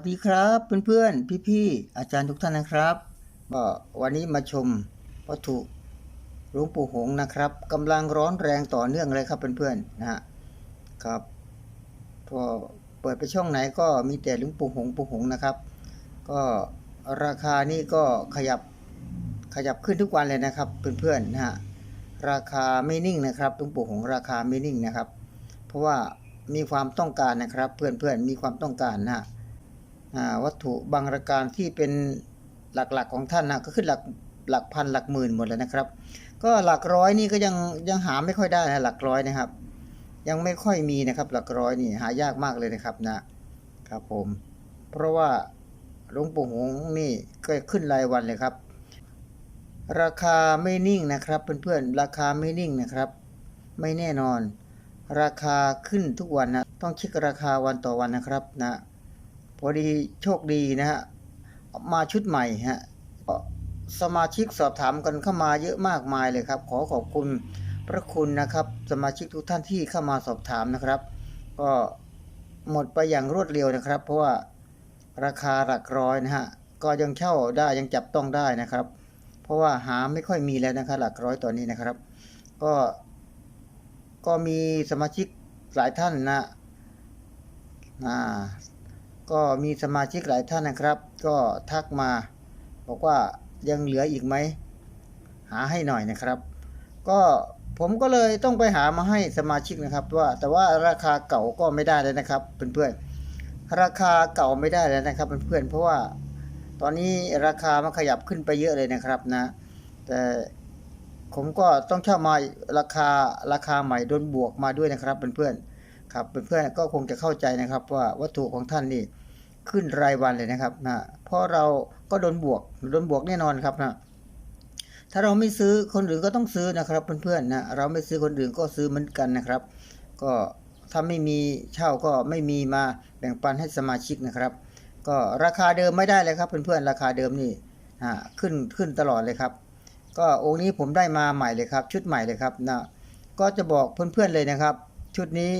วัสดีครับเพื่อนๆ พี่ๆ อาจารย์ทุกท่านนะครับก็วันนี้มาชมวัตถุหลวงปู่หงนะครับกำลังร้อนแรงต่อเนื่องเลยครับเพื่อนๆนะฮะครับพอเปิดไปช่องไหนก็มีแต่หลวงปู่หงปู่หงนะครับ ก็ราคานี่ก็ขยับขยับขึ้นทุกวันเลยนะครับเพื่อนๆนะฮะราคาไม่นิ่งนะครับหลวงปู่หงราคาไม่นิ่งนะครับ เพราะว่ามีความต้องการนะครับเพื่อนๆมีความต้องการนะฮะ วัตถุบางรายการที่เป็นหลักๆของท่านนะก็ขึ้นหลักหลักพันหลักหมื่นหมดเลยนะครับ ก็หลักร้อยนี่ก็ยังยังหาไม่ค่อยได้นะหลักร้อยนะครับ ยังไม่ค่อยมีนะครับ หลักร้อยนี่หายากมากเลยนะครับนะครับผม เพราะว่าหลวงปู่หงส์นี่ก็ขึ้นรายวันเลยครับ ราคาไม่นิ่งนะครับเพื่อนๆราคาไม่นิ่งนะครับ ไม่แน่นอน ราคาขึ้นทุกวันนะต้องเช็คราคาวันต่อวันนะครับนะ พอดีโชคดีนะฮะมาชุดใหม่ฮะสมาชิกสอบถามกันเข้ามาเยอะมากมายเลยครับ ขอขอบคุณพระคุณนะครับ สมาชิกทุกท่านที่เข้ามาสอบถามนะครับ ก็หมดไปอย่างรวดเร็วนะครับ เพราะว่าราคาหลักร้อยนะฮะก็ยังเช่าได้ยังจับต้องได้นะครับ เพราะว่าหาไม่ค่อยมีแล้วนะครับหลักร้อยตอนนี้นะครับ ก็ก็มีสมาชิกหลายท่านนะอ่า ก็มีสมาชิกหลายท่านนะครับ ก็ทักมาบอกว่ายังเหลืออีกไหมหาให้หน่อยนะครับ ก็ผมก็เลยต้องไปหามาให้สมาชิกนะครับว่าแต่ว่าราคาเก่าก็ไม่ได้เลยนะครับเพื่อนๆราคาเก่าไม่ได้แล้วนะครับเพื่อนๆเพราะว่าตอนนี้ราคามันขยับขึ้นไปเยอะเลยนะครับนะ แต่ผมก็ต้องเช่ามาราคาราคาใหม่โดนบวกมาด้วยนะครับเพื่อนๆครับเพื่อนๆก็คงจะเข้าใจนะครับว่าวัตถุของท่านนี่ ขึ้นรายวันเลยนะครับนะเพราะเราก็โดนบวกโดนบวกแน่นอนครับนะถ้าเราไม่ซื้อคนอื่นก็ต้องซื้อนะครับเพื่อนๆนะเราไม่ซื้อคนอื่นก็ซื้อเหมือนกันนะครับ ก็ถ้าไม่มีเช่าก็ไม่มีมาแบ่งปันให้สมาชิกนะครับ ก็ราคาเดิมไม่ได้เลยครับเพื่อนๆราคาเดิมนี่ขึ้นขึ้นตลอดเลยครับ ก็องค์นี้ผมได้มาใหม่เลยครับ ชุดใหม่เลยครับนะก็จะบอกเพื่อนๆเลยนะครับ ชุดนี้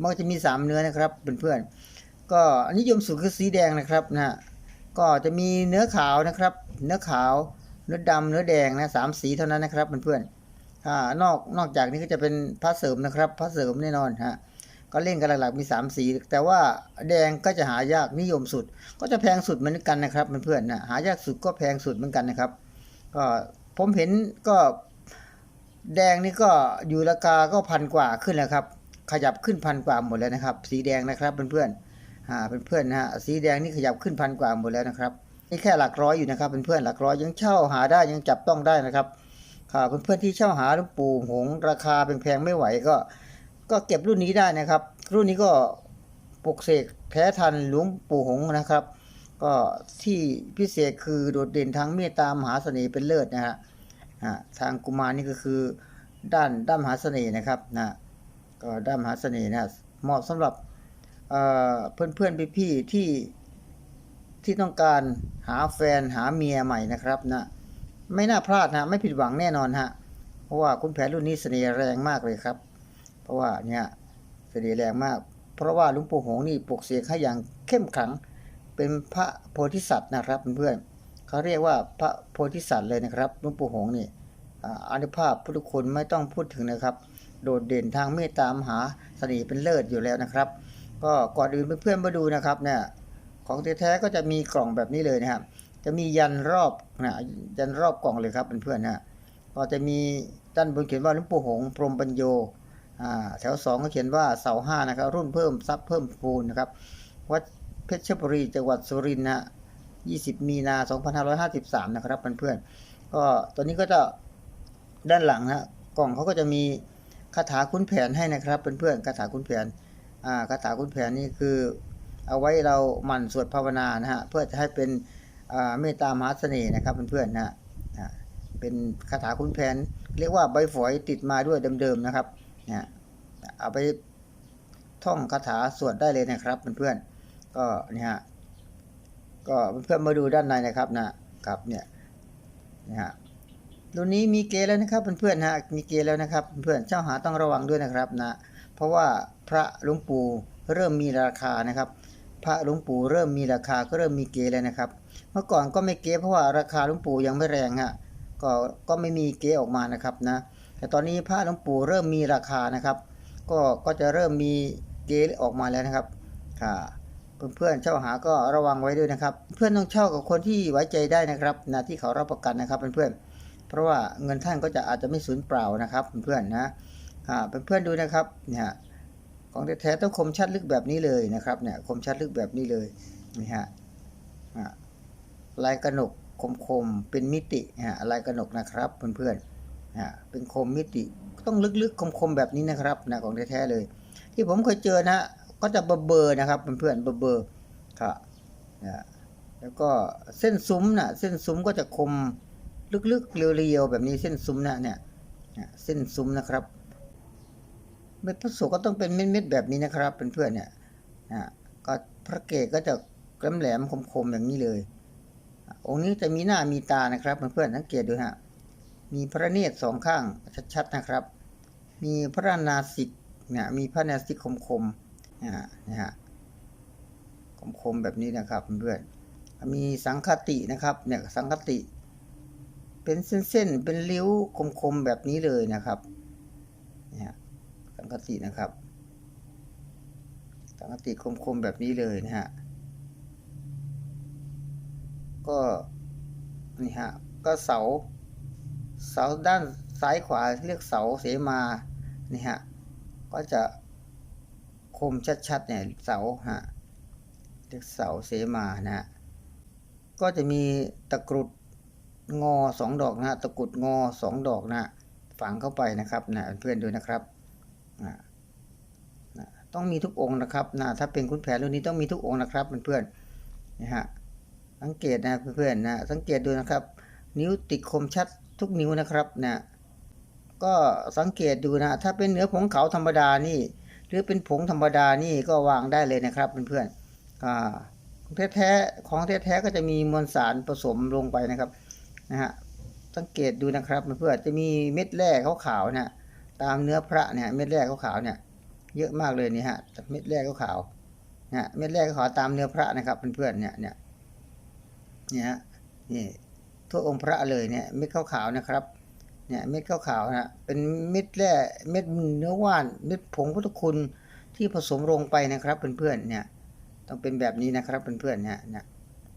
มันจะมีสามเนื้อนะครับเพื่อนๆ ก็นิยมสุดคือสีแดงนะครับนะ ก็จะมีเนื้อขาวนะครับ เนื้อขาว เนื้อดำเนื้อแดงนะสามสีเท่านั้นนะครับเพื่อนๆอ่านอกนอกจากนี้ก็จะเป็นพระเสริมนะครับพระเสริมแน่นอนฮะก็เล่นกันหลักๆมีสามสี แต่ว่าแดงก็จะหายากนิยมสุด ก็จะแพงสุดเหมือนกันนะครับเพื่อนๆนะหายากสุดก็แพงสุดเหมือนกันนะครับ ก็ผมเห็นก็แดงนี่ก็อยู่ราคาก็พันกว่าขึ้นแล้วครับ ขยับขึ้นพันกว่าหมดแล้วนะครับ สีแดงนะครับเพื่อนๆ อ่าเพื่อนนะฮะสีแดงนี่ขยับขึ้นพันกว่าหมดแล้วนะครับนี่แค่หลักร้อยอยู่นะครับเป็นเพื่อนหลักร้อยยังเช่าหาได้ยังจับต้องได้นะครับค่ะเพื่อนๆที่เช่าหาหลวงปู่หงส์ราคาแพงๆไม่ไหวก็ ก็เก็บรุ่นนี้ได้นะครับ รุ่นนี้ก็ปลุกเสกแท้ทันหลวงปู่หงส์นะครับ ก็ที่พิเศษคือโดดเด่นทางเมตตามหาเสน่ห์เป็นเลิศนะฮะทางกุมารนี่ก็คือด้านด้านมหาเสน่ห์นะครับนะก็ด้านมหาเสน่ห์นะเหมาะสำหรับ เพื่อนเพื่อนๆพี่ๆที่ที่ต้องการหาแฟนหาเมียใหม่นะครับนะไม่น่าพลาดนะไม่ผิดหวังแน่นอนฮะเพราะว่าคุณแผนรุ่นนี้เสน่ห์แรงมากเลยครับ เพราะว่าเนี่ยเสน่ห์แรงมาก เพราะว่าลุงปู่หงนี่ปลุกเสกให้อย่างเข้มขลังเป็นพระโพธิสัตว์นะครับเพื่อนๆเขาเรียกว่าพระโพธิสัตว์เลยนะครับลุงปู่หงนี่อานุภาพพุทธคุณไม่ต้องพูดถึงนะครับ โดดเด่นทางเมตตามหาเสน่ห์เป็นเลิศอยู่แล้วนะครับ ก็ก่อนอื่นเพื่อนๆมาดูนะครับเนี่ยของแท้ๆก็จะมีกล่องแบบนี้เลยนะครับ จะมียันรอบนะยันรอบกล่องเลยครับเพื่อนๆนะก็จะมีด้านบนเขียนว่าหลวงปู่หงพรมปัญโยอ่าแถวสองก็เขียนว่าเสาห้านะครับ รุ่นเพิ่มทรัพย์เพิ่มพูนนะครับวัดเพชรบุรีจังหวัดสุรินทร์นะ20 มีนา 2553 นะครับเพื่อนๆก็ตัวนี้ก็จะด้านหลังนะกล่องเขาก็จะมีคาถาคุ้นแผนให้นะครับเพื่อนๆคาถาคุ้นแผนอ่า คาถาคุณแผนนี่คือเอาไว้เราหมั่นสวดภาวนานะฮะเพื่อจะให้เป็นเมตตามหาเสน่ห์นะครับเพื่อนๆนะเป็นคาถาคุณแผน เรียกว่าใบฝอยติดมาด้วยเดิมๆนะครับเนี่ยเอาไปท่องคาถาสวดได้เลยนะครับเพื่อนๆก็นี่ฮะก็เพื่อนๆมาดูด้านในนะครับนะครับเนี่ยนะฮะรุ่นนี้มีเกแล้วนะครับเพื่อนๆนะมีเกแล้วนะครับเพื่อนเจ้าหาต้องระวังด้วยนะครับนะเพราะว่า พระหลวงปู่เริ่มมีราคานะครับ พระหลวงปู่เริ่มมีราคาก็เริ่มมีเกแล้วนะครับ เมื่อก่อนก็ไม่เก๊เพราะว่าราคาหลวงปู่ยังไม่แรงฮะก็ก็ไม่มีเก๊ออกมานะครับนะแต่ตอนนี้พระหลวงปู่เริ่มมีราคานะครับ ก็ก็จะเริ่มมีเก๊ออกมาแล้วนะครับค่ะเพื่อนๆเช่าหาก็ระวังไว้ด้วยนะครับ เพื่อนต้องเช่ากับคนที่ไว้ใจได้นะครับนะที่เขารับประกันนะครับเพื่อนๆเพราะว่าเงินท่านก็จะอาจจะไม่สูญเปล่านะครับ เพื่อนๆนะอ่าเพื่อนๆดูนะครับเนี่ย ของแท้ๆต้องคมชัดลึกแบบนี้เลยนะครับเนี่ยคมชัดลึกแบบนี้เลยนี่ฮะลายกระหนกคมคมๆเป็นมิติฮะลายกระหนกนะครับเพื่อนๆฮะเป็นคมมิติต้องลึกๆคมๆแบบนี้นะครับนะของแท้ๆเลย ที่ผมเคยเจอนะก็จะเบอร์เบอร์นะครับเพื่อนๆเบอร์เบอร์ครับนะแล้วก็เส้นซุ้มนะเส้นซุ้มก็จะคมลึกๆเรียวๆแบบนี้เส้นซุ้มนะเนี่ยเส้นซุ้มนะครับ เม็ดพระโสก็ต้องเป็นเม็ดๆแบบนี้นะครับเพื่อนๆเนี่ยนะก็พระเกศก็จะแหลมๆคมๆอย่างนี้เลย องค์นี้จะมีหน้ามีตานะครับเพื่อนๆสังเกตดูฮะมีพระเนตรสองข้างชัดๆนะครับ มีพระนาสิกเนี่ยมีพระนาสิกคมๆนะฮะนะฮะคมๆแบบนี้นะครับเพื่อนมีสังคตินะครับเนี่ยสังคติ เป็นเส้นๆเป็นริ้วคมๆแบบนี้เลยนะครับเนี่ย งคตินะครับสังคติคมๆแบบนี้เลยนะฮะ ก็นี่ฮะ ก็เสา เสาด้านซ้ายขวาเรียกเสาเสมานี่ฮะ ก็จะคมชัดๆเนี่ยเสาฮะเรียกเสาเสมานะฮะ ก็จะมีตะกรุดงอสองดอกนะตะกรุดงอสองดอกนะฝังเข้าไปนะครับนะเพื่อนดูนะครับ ต้องมีทุกองค์นะครับนะถ้าเป็นคุณแผนรุ่นนี้ต้องมีทุกองค์นะครับเพื่อนๆนะฮะสังเกตนะเพื่อนๆนะสังเกตดูนะครับ นิ้วติดคมชัดทุกนิ้วนะครับนะก็สังเกตดูนะถ้าเป็นเนื้อผงเขาธรรมดานี่ หรือเป็นผงธรรมดานี่ก็วางได้เลยนะครับเพื่อนๆอ่าของแท้ๆของแท้ๆก็จะมีมวลสารผสมลงไปนะครับนะฮะสังเกตดูนะครับเพื่อนๆจะมีเม็ดแร่ขาวๆนะ ตามเนื้อพระเนี่ยเม็ดแร่ขาวๆเนี่ยเยอะมากเลยนี่ฮะเม็ดแร่ขาวๆนะเม็ดแร่ขาวตามเนื้อพระนะครับเพื่อนๆเนี่ยเนี่ยเนี่ยนี่ทั่วองค์พระเลยเนี่ยเม็ดขาวๆนะครับเนี่ยเม็ดขาวๆนะเป็นเม็ดแร่เม็ดเนื้อว่านเม็ดผงพุทธคุณที่ผสมลงไปนะครับเพื่อนๆเนี่ยต้องเป็นแบบนี้นะครับเพื่อนๆเนี่ยเนี่ย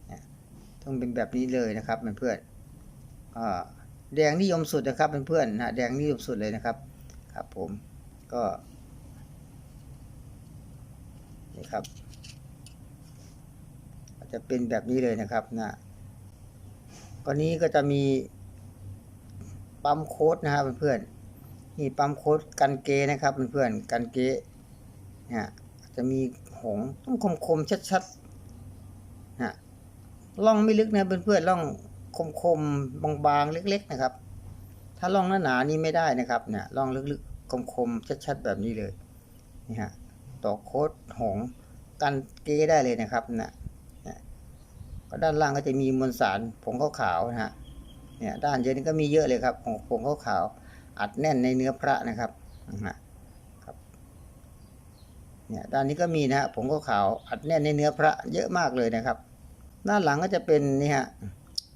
เนี่ยต้องเป็นแบบนี้เลยนะครับเพื่อนๆอ่าแดงนิยมสุดนะครับเพื่อนๆนะแดงนิยมสุดเลยนะครับ ครับผมก็นี่ครับจะเป็นแบบนี้เลยนะครับนะกอนนี้ก็จะมีปั๊มโค้ดนะครับเพื่อนๆนี่ปั๊มโค้ดกันเกนะครับเพื่อนๆกันเกเนี่ยจะมีหงส์ต้องคมคมๆชัดๆนะล่องไม่ลึกนะเพื่อนๆล่องคมคมๆบางๆเล็ก ๆ นะครับ ถ้าล่องหนาๆนี่ไม่ได้นะครับเนี่ยล่องลึกๆคมๆชัดๆแบบนี้เลยนี่ฮะต่อโค้ดหงกันเกได้เลยนะครับนะก็ด้านล่างก็จะมีมวลสารผงขาวๆนะฮะเนี่ยด้านเยอะนี่ก็มีเยอะเลยครับของผงขาวๆอัดแน่นในเนื้อพระนะครับนะครับเนี่ยด้านนี้ก็มีนะฮะผงขาวๆอัดแน่นในเนื้อพระเยอะมากเลยนะครับ ด้านหลังก็จะเป็นนี่ฮะ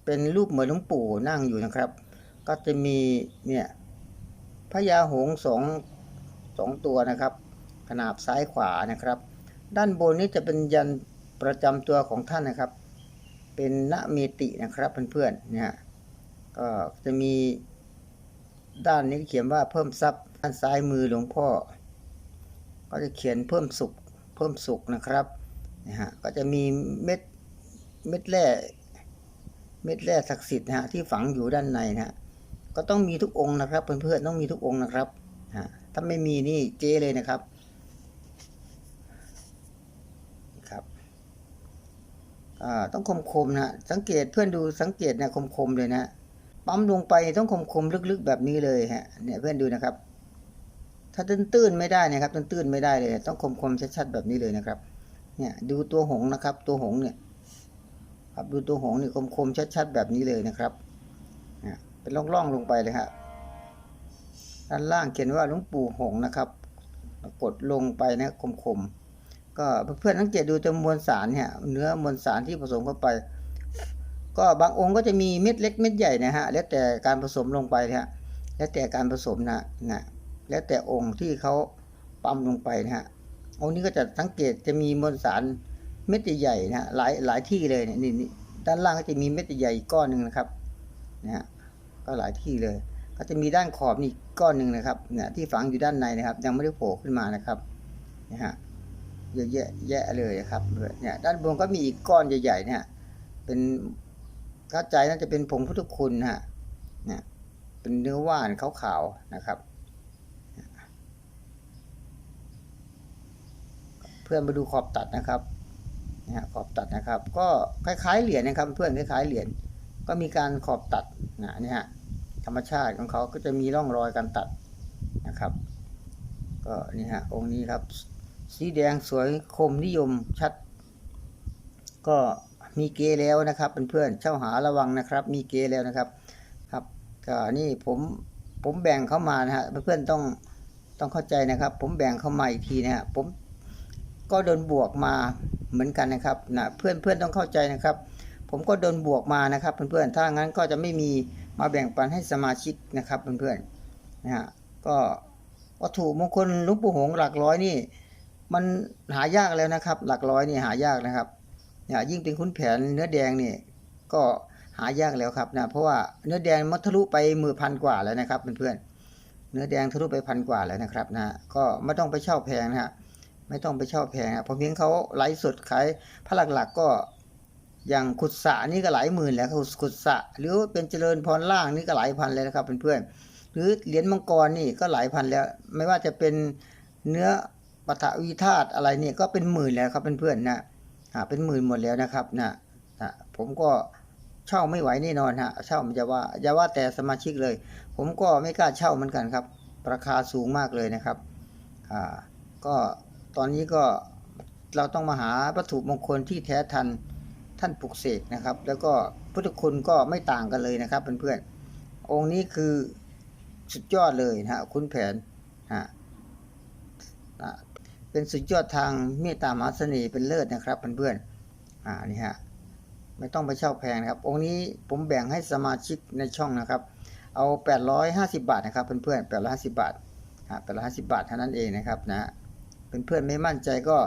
เป็นรูปเหมือนหลวงปู่นั่งอยู่นะครับ ก็จะมีเนี่ยพญาหงสองสองตัวนะครับ ขนาบซ้ายขวานะครับ ด้านบนนี้จะเป็นยันประจำตัวของท่านนะครับ เป็นณเมตินะครับเพื่อนๆเนี่ยก็จะมีด้านนี้เขียนว่าเพิ่มทรัพย์ด้านซ้ายมือหลวงพ่อ ก็จะเขียนเพิ่มสุขเพิ่มสุขนะครับนะฮะก็จะมีเม็ดเม็ดแร่เม็ดแร่ศักดิ์สิทธิ์นะฮะที่ฝังอยู่ด้านในนะฮะ ก็ต้องมีทุกองค์นะครับเพื่อนๆต้องมีทุกองค์นะครับฮะถ้าไม่มีนี่เจ๊เลยนะครับครับอ่าต้องคมคมๆนะสังเกตเพื่อนดูสังเกตนะคมคมๆเลยนะปั๊มลงไปต้องคมคมๆลึกๆแบบนี้เลยฮะเนี่ยเพื่อนดูนะครับ ถ้าตื้นๆไม่ได้นะครับตื้นๆไม่ได้เลย ต้องคมคมๆชัดๆแบบนี้เลยนะครับ เนี่ยดูตัวหงนะครับ ตัวหงเนี่ยครับดูตัวหงส์นี่คมคมๆชัดๆแบบนี้เลยนะครับ เนี่ยเป็นร่องๆลงไปเลยครับด้านล่างเขียนว่าหลวงปู่หงนะครับ กดลงไปนะคมคมๆก็เพื่อนๆสังเกตดูจำมวลสารเนี่ยเนื้อมวลสารที่ผสมเข้าไป ก็บางองค์ก็จะมีเม็ดเล็กเม็ดใหญ่นะฮะแล้วแต่การผสมลงไปนะฮะแล้วแต่การผสมนะนะแล้วแต่องค์ที่เขาปั๊มลงไปนะฮะองค์นี้ก็จะสังเกตจะมีมวลสารเม็ดใหญ่ๆนะฮะหลายหลายที่เลยเนี่ยนี่ด้านล่างก็จะมีเม็ดใหญ่ก้อนหนึ่งนะครับนะฮะ ก็หลายที่เลย ก็จะมีด้านขอบนี่ก้อนหนึ่งนะครับเนี่ยที่ฝังอยู่ด้านในนะครับ ยังไม่ได้โผล่ขึ้นมานะครับนะฮะเยอะแยะแยะเลยครับเนี่ยด้านบนก็มีอีกก้อนใหญ่ๆเนี่ยเป็นเข้าใจน่าจะเป็นผงพุทธคุณฮะเนี่ยเป็นเนื้อว่านขาวๆนะครับ เพื่อนมาดูขอบตัดนะครับนะฮะขอบตัดนะครับ ก็คล้ายๆเหรียญนะครับ เพื่อนคล้ายๆเหรียญก็มีการขอบตัดนะนี่ฮะ ธรรมชาติของเขาก็จะมีร่องรอยการตัดนะครับ ก็นี่ฮะองค์นี้ครับ สีแดงสวยคมนิยมชัด ก็มีเกแล้วนะครับเพื่อนๆเช่าหาระวังนะครับ มีเกแล้วนะครับครับก็นี่ผมผมแบ่งเข้ามานะฮะเพื่อนๆต้องต้องเข้าใจนะครับ ผมแบ่งเข้ามาอีกทีนะฮะผมก็โดนบวกมาเหมือนกันนะครับนะเพื่อนเพื่อนต้องเข้าใจนะครับ ผมก็โดนบวกมานะครับเพื่อนๆถ้างั้นก็จะไม่มีมาแบ่งปันให้สมาชิกนะครับเพื่อนๆนะฮะก็วัตถุมงคลลุงปู่หงส์หลักร้อยนี่มันหายากแล้วนะครับ หลักร้อยนี่หายากนะครับเนี่ยยิ่งเป็นขุนแผนเนื้อแดงนี่ก็หายากแล้วครับนะเพราะว่าเนื้อแดงมันทะลุไปมือพันกว่าแล้วนะครับเพื่อนๆเนื้อแดงทะลุไปพันกว่าแล้วนะครับนะก็ไม่ต้องไปเช่าแพงนะฮะไม่ต้องไปเช่าแพงครับผมเห็นเขาไลฟ์สดขายพระหลักๆก็ อย่างขุดสะนี่ก็หลายหมื่นแล้วครับขุดสะหรือว่าเป็นเจริญพรล่างนี่ก็หลายพันเลยนะครับเพื่อนๆหรือเหรียญมังกรนี่ก็หลายพันแล้ว ไม่ว่าจะเป็นเนื้อปฐวีธาตุอะไรนี่ก็เป็นหมื่นแล้วครับเพื่อนๆนะเป็นหมื่นหมดแล้วนะครับนะนะผมก็เช่าไม่ไหวแน่นอนฮะเช่ามันจะว่าอย่าว่าแต่สมาชิกเลย ผมก็ไม่กล้าเช่าเหมือนกันครับ ราคาสูงมากเลยนะครับอ่าก็ตอนนี้ก็เราต้องมาหาวัตถุมงคลที่แท้ทัน ท่านปลุกเสกนะครับ แล้วก็พุทธคุณก็ไม่ต่างกันเลยนะครับเพื่อนๆองค์นี้คือสุดยอดเลยนะฮะคุณแผนฮะเป็นสุดยอดทางเมตตามหาเสน่ห์เป็นเลิศนะครับเพื่อนๆอ่านี่ฮะไม่ต้องไปเช่าแพงนะครับ องค์นี้ผมแบ่งให้สมาชิกในช่องนะครับ เอา 850 บาทนะครับเพื่อนๆ850 บาทฮะ850 บาทเท่านั้นเองนะครับนะเพื่อนๆไม่มั่นใจก็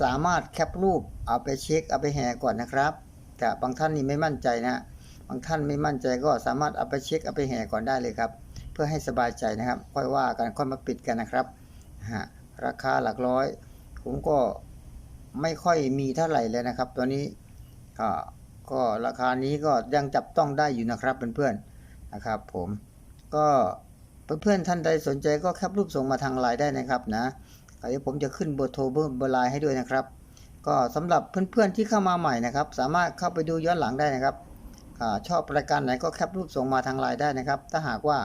สามารถแคปรูปเอาไปเช็คเอาไปแห่ก่อนนะครับ แต่บางท่านนี่ไม่มั่นใจนะ บางท่านไม่มั่นใจก็สามารถเอาไปเช็คเอาไปแห่ก่อนได้เลยครับ เพื่อให้สบายใจนะครับ ค่อยว่ากันค่อยมาปิดกันนะครับฮะราคาหลักร้อย ผมก็ไม่ค่อยมีเท่าไหร่เลยนะครับ ตัวนี้ก็ก็ราคานี้ก็ยังจับต้องได้อยู่นะครับเพื่อนๆนะครับผมก็เพื่อนๆท่านใดสนใจก็แคปรูปส่งมาทางไลน์ได้นะครับนะ เดี๋ยวผมจะขึ้นเบอร์โทรเบอร์เบอร์ไลน์ให้ด้วยนะครับ ก็สำหรับเพื่อนๆที่เข้ามาใหม่นะครับ สามารถเข้าไปดูย้อนหลังได้นะครับอชอบรายการไหนก็แคปรูปส่งมาทางไลน์ได้นะครับ ถ้าหากว่า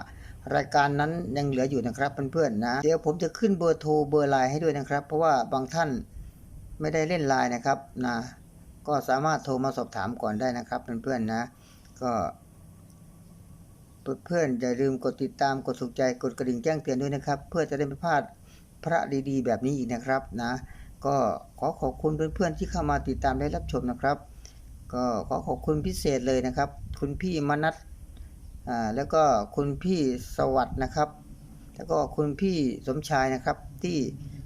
รายการนั้นยังเหลืออยู่นะครับเพื่อนๆนะ เดี๋ยวผมจะขึ้นเบอร์โทรเบอร์ไลน์ให้ด้วยนะครับ เพราะว่าบางท่านไม่ได้เล่นไลน์นะครับนะก็สามารถโทรมาสอบถามก่อนได้นะครับเพื่อนๆนะ ก็เพื่อนๆอย่าลืมกดติดตามกดถูกใจกดกระดิ่งแจ้งเตือนด้วยนะครับ เพื่อจะได้ไม่พลาด พระดีๆ แบบนี้อีกนะครับนะ ก็ขอขอบคุณเพื่อนๆที่เข้ามาติดตามและรับชมนะครับ ก็ขอขอบคุณพิเศษเลยนะครับ คุณพี่มนัทอ่าแล้วก็คุณพี่สวัสด์นะครับ แล้วก็คุณพี่สมชายนะครับที่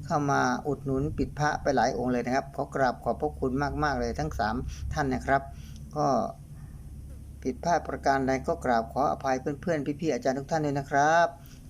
เข้ามาอุดหนุนปิดพระไปหลายองค์เลยนะครับขอกราบขอบพระคุณมากๆเลยทั้ง 3 ท่านนะครับ ก็ผิดพลาดประการใดก็กราบขออภัยเพื่อนๆพี่ๆอาจารย์ทุกท่านด้วยนะครับ